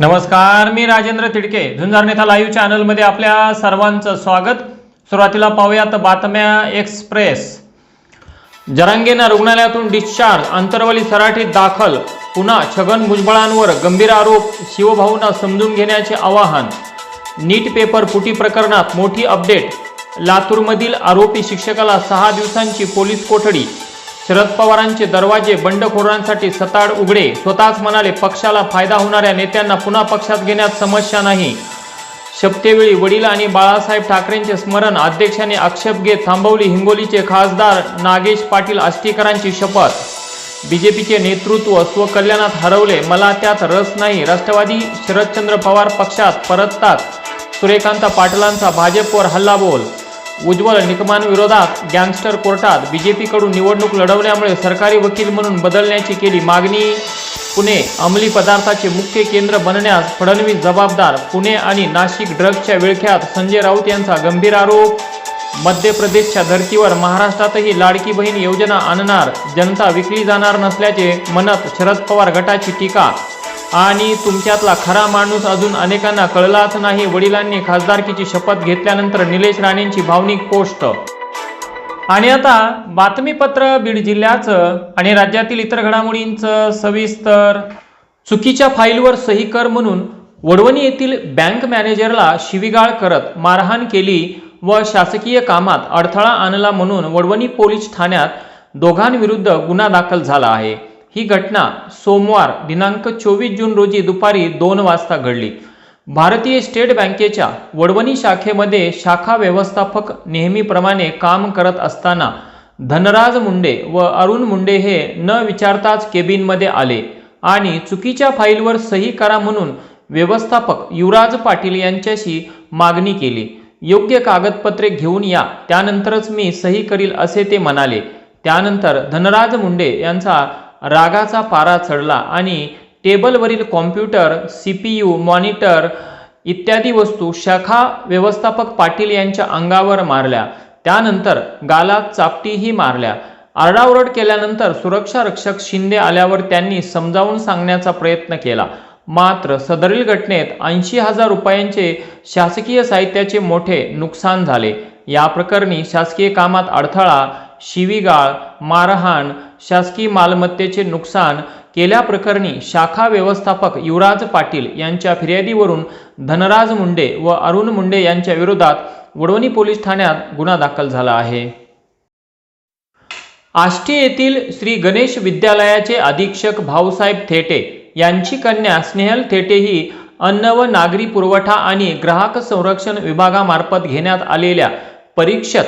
नमस्कार मी राजेंद्र तिडके. झुंजार नेता लाईव्ह चॅनलमध्ये आपल्या सर्वांचं स्वागत. सुरुवातीला पाहूयात बातम्या एक्सप्रेस जरांगेनं रुग्णालयातून डिस्चार्ज अंतरवली सराठीत दाखल. पुन्हा छगन भुजबळांवर गंभीर आरोप शिवभाऊंना समजून घेण्याचे आवाहन. नीट पेपर फुटी प्रकरणात मोठी अपडेट. लातूरमधील आरोपी शिक्षकाला सहा दिवसांची पोलीस कोठडी. शरद पवारांचे दरवाजे बंडखोरांसाठी सताड उघडे. स्वतःच म्हणाले पक्षाला फायदा होणाऱ्या नेत्यांना पुन्हा पक्षात घेण्यात समस्या नाही. शपथेवेळी वडील आणि बाळासाहेब ठाकरेंचे स्मरण अध्यक्षाने आक्षेप घेत थांबवली हिंगोलीचे खासदार नागेश पाटील आष्टीकरांची शपथ. बीजेपीचे नेतृत्व स्वकल्याणात हरवले मला त्यात रस नाही. राष्ट्रवादी शरदचंद्र पवार पक्षात परततात. सूर्यकांत पाटलांचा भाजपवर हल्लाबोल उज्ज्वल निकमांविरोधात गँगस्टर कोर्टात बीजेपीकडून निवडणूक लढवल्यामुळे सरकारी वकील म्हणून बदलण्याची केली मागणी. पुणे अंमली पदार्थाचे मुख्य केंद्र बनण्यास फडणवीस जबाबदार पुणे आणि नाशिक ड्रग्जच्या विळख्यात संजय राऊत यांचा गंभीर आरोप. मध्य प्रदेशच्या धर्तीवर महाराष्ट्रातही लाडकी बहीण योजना आणणार जनता विकली जाणार नसल्याचे म्हणत शरद पवार गटाची टीका आणि तुमच्यातला खरा माणूस अजून अनेकांना कळलाच नाही. वडिलांनी खासदारकीची शपथ घेतल्यानंतर निलेश राणेंची भावनिक पोस्ट आणि आता बातमीपत्र बीड जिल्ह्याचं आणि राज्यातील इतर घडामोडींचं सविस्तर. चुकीच्या फाईलवर सही कर म्हणून वडवणी येथील बँक मॅनेजरला शिवीगाळ करत मारहाण केली व शासकीय कामात अडथळा आणला म्हणून वडवणी पोलीस ठाण्यात दोघांविरुद्ध गुन्हा दाखल झाला आहे. ही घटना सोमवार दिनांक चोवीस जून रोजी दुपारी दोन वाजता घडली. भारतीय स्टेट बँकेच्या वडवणी शाखेमध्ये शाखा व्यवस्थापक नेहमीप्रमाणे काम करत असताना धनराज मुंडे व अरुण मुंडे हे न विचारताच केबिनमध्ये आले आणि चुकीच्या फाईलवर सही करा म्हणून व्यवस्थापक युवराज पाटील यांच्याशी मागणी केली. योग्य कागदपत्रे घेऊन या त्यानंतरच मी सही करील असे ते म्हणाले. त्यानंतर धनराज मुंडे यांचा रागाचा पारा चढला आणि टेबलवरील computer C P U monitor इत्यादी वस्तू शाखा व्यवस्थापक पाटील यांच्या अंगावर मारल्या. त्यानंतर गालात चापटीही मारल्या. आरडाओरड केल्यानंतर सुरक्षा रक्षक शिंदे आल्यावर त्यांनी समजावून सांगण्याचा प्रयत्न केला. मात्र सदरील घटनेत ऐंशी हजार रुपयांचे शासकीय साहित्याचे मोठे नुकसान झाले. या प्रकरणी शासकीय कामात अडथळा शिवीगाळ मारहाण शासकीय मालमत्तेचे नुकसान केल्याप्रकरणी शाखा व्यवस्थापक युवराज पाटील यांच्या फिर्यादीवरून धनराज मुंडे व अरुण मुंडे यांच्या विरोधात वडवणी पोलीस ठाण्यात गुन्हा दाखल झाला आहे. आष्टी येथील श्री गणेश विद्यालयाचे अधीक्षक भाऊसाहेब थेटे यांची कन्या स्नेहल थेटे ही अन्न व नागरी पुरवठा आणि ग्राहक संरक्षण विभागामार्फत घेण्यात आलेल्या परीक्षेत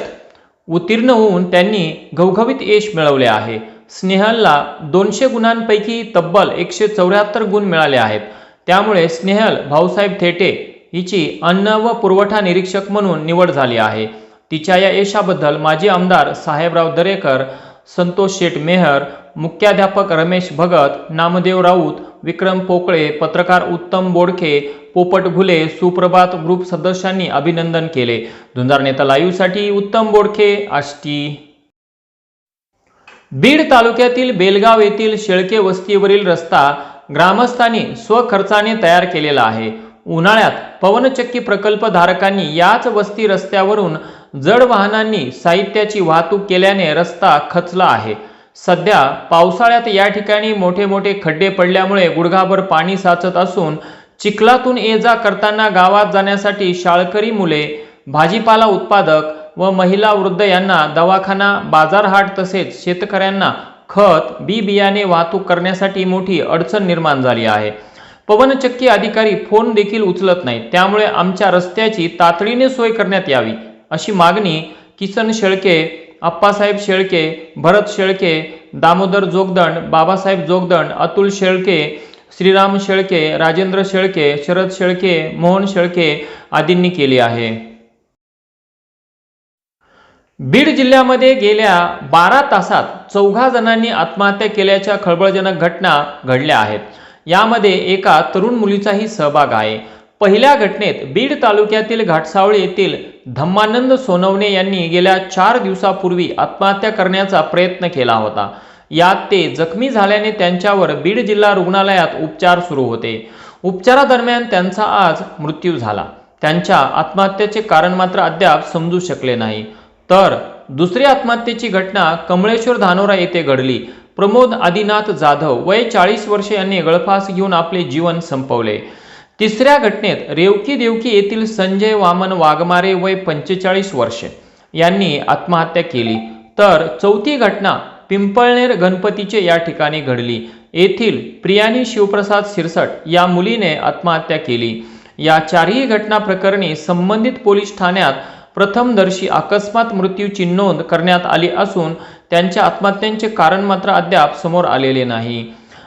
उत्तीर्ण होऊन त्यांनी घवघवीत यश मिळवले आहे. स्नेहलला दोनशे गुणांपैकी तब्बल एकशे चौऱ्याहत्तर गुण मिळाले आहेत. त्यामुळे स्नेहल भाऊसाहेब थेटे हिची अन्न व पुरवठा निरीक्षक म्हणून निवड झाली आहे. तिच्या या यशाबद्दल माजी आमदार साहेबराव दरेकर संतोष शेठ मेहर मुख्याध्यापक रमेश भगत नामदेव राऊत विक्रम पोकळे पत्रकार उत्तम बोडखे पोपट घुले सुप्रभात ग्रुप सदस्यांनी अभिनंदन केले. धुंदार नेता लाईव्हसाठी उत्तम बोडखे आष्टी. बीड तालुक्यातील बेलगाव येथील शेळके वस्तीवरील रस्ता ग्रामस्थांनी स्वखर्चाने तयार केलेला आहे. उन्हाळ्यात पवनचक्की प्रकल्प धारकांनी याच वस्ती रस्त्यावरून जड वाहनांनी साहित्याची वाहतूक केल्याने रस्ता खचला आहे. सध्या पावसाळ्यात या ठिकाणी मोठे मोठे खड्डे पडल्यामुळे गुडघाभर पाणी साचत असून चिखलातून ये जा करताना गावात जाण्यासाठी शाळकरी मुले भाजीपाला उत्पादक व महिला वृद्ध यांना दवाखाना बाजारहाट तसेच शेतकऱ्यांना खत बी बियाणे वाहतूक करण्यासाठी मोठी अडचण निर्माण झाली आहे. पवनचक्की अधिकारी फोन देखील उचलत नाहीत. त्यामुळे आमच्या रस्त्याची तातडीने सोय करण्यात यावी. अशी मागणी किसन शेळके अप्पासाहेब शेळके भरत शेळके दामोदर जोगदंड बाबासाहेब जोगदंड अतुल शेळके श्रीराम शेळके राजेंद्र शेळके शरद शेळके मोहन शेळके आदींनी केली आहे. बीड जिल्ह्यामध्ये गेल्या बारा तासात चौघा जणांनी आत्महत्या केल्याच्या खळबळजनक घटना घडल्या आहेत. यामध्ये एका तरुण मुलीचाही सहभाग आहे. पहिल्या घटनेत बीड तालुक्यातील घाटसावळी येथील धम्मानंद सोनवणे यांनी गेल्या चार दिवसापूर्वी आत्महत्या करण्याचा प्रयत्न केला होता. यात ते जखमी झाल्याने त्यांच्यावर बीड जिल्हा रुग्णालयात उपचार सुरू होते. उपचारादरम्यान त्यांचा आज मृत्यू झाला. त्यांच्या आत्महत्येचे कारण मात्र अद्याप समजू शकले नाही. तर दुसरी आत्महत्येची घटना कमळेश्वर धानोरा येथे घडली. प्रमोद आदिनाथ जाधव वय चाळीस वर्षे यांनी गळफास घेऊन आपले जीवन संपवले. तिसऱ्या घटनेत रेवकी देवकी येथील संजय वामन वाघमारे वय पंचेचाळीस वर्षे यांनी आत्महत्या केली. तर चौथी घटना पिंपळनेर गणपतीचे या ठिकाणी घडली. येथील प्रियानी शिवप्रसाद सिरसट या मुलीने आत्महत्या केली. या चारही घटना प्रकरणी संबंधित पोलीस ठाण्यात प्रथमदर्शी अकस्मात मृत्यूची नोंद करण्यात आली असून त्यांच्या आत्महत्यांचे कारण मात्र अद्याप समोर आलेले नाही.